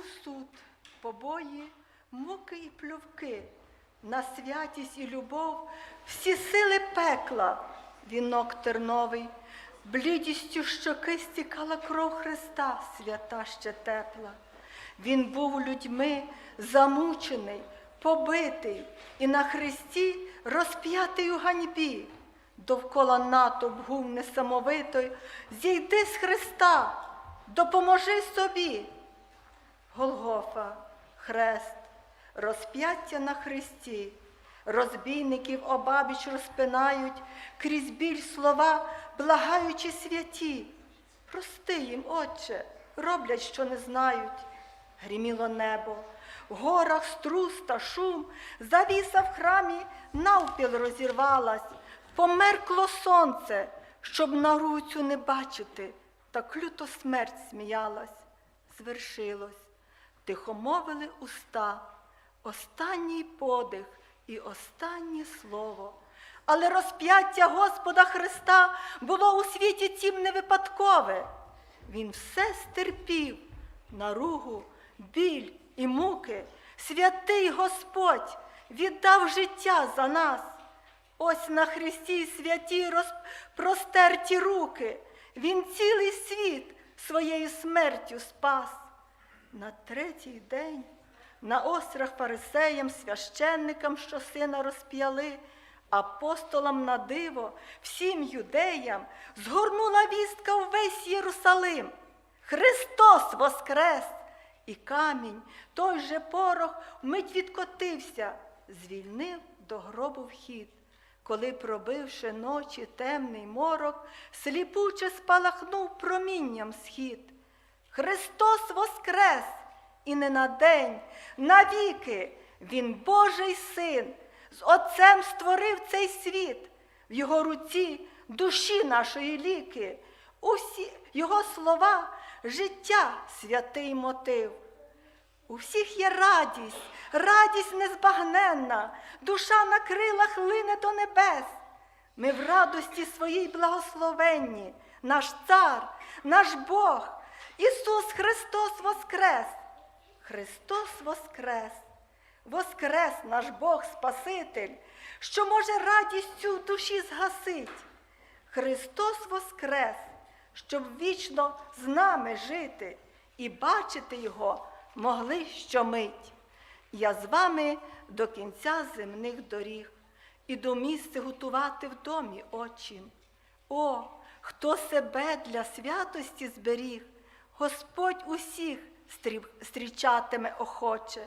Був суд, побої, муки і плювки, на святість і любов всі сили пекла, вінок терновий, блідістю щоки стікала кров Христа, свята ще тепла. Він був людьми замучений, побитий і на хресті розп'ятий у ганьбі. Довкола натовп гув несамовитий, зійди з Христа, допоможи собі. Хрест, розп'яття на хресті, розбійників обабіч розпинають, крізь біль слова, благаючи святі. Прости їм, Отче, роблять, що не знають. Гріміло небо, в горах струс та шум, завіса в храмі навпіл розірвалась, померкло сонце, щоб на руцю не бачити, так люто смерть сміялась. Звершилось, тихо мовили уста, останній подих і останнє слово. Але розп'яття Господа Христа було у світі цім не випадкове. Він все стерпів, наругу, біль і муки. Святий Господь віддав життя за нас. Ось на Христі святі розпростерті руки. Він цілий світ своєю смертю спас. На третій день на острах фарисеям, священникам, що сина розп'яли, апостолам на диво, всім юдеям згорнула вістка увесь Єрусалим. Христос воскрес! І камінь, той же порох, вмить відкотився, звільнив до гробу вхід. Коли, пробивши ночі темний морок, сліпуче спалахнув промінням схід. Христос воскрес! І не на день, навіки Він Божий син, з Отцем створив цей світ, в його руці душі нашої ліки, усі його слова, життя святий мотив. У всіх є радість, радість незбагненна, душа на крилах лине до небес. Ми в радості своїй благословенні, наш цар, наш Бог, Ісус Христос Воскрес! Христос Воскрес! Воскрес наш Бог Спаситель, що може радістю в душі згасить. Христос Воскрес, щоб вічно з нами жити і бачити Його могли щомить. Я з вами до кінця земних доріг іду місце готувати в домі очім. О, хто себе для святості зберіг, Господь усіх стрічатиме охоче.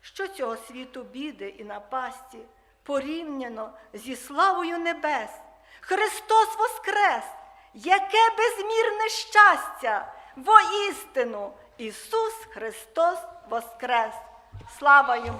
Що цього світу біди і напасті порівняно зі славою небес? Христос Воскрес! Яке безмірне щастя! Воістину Ісус Христос Воскрес! Слава йому!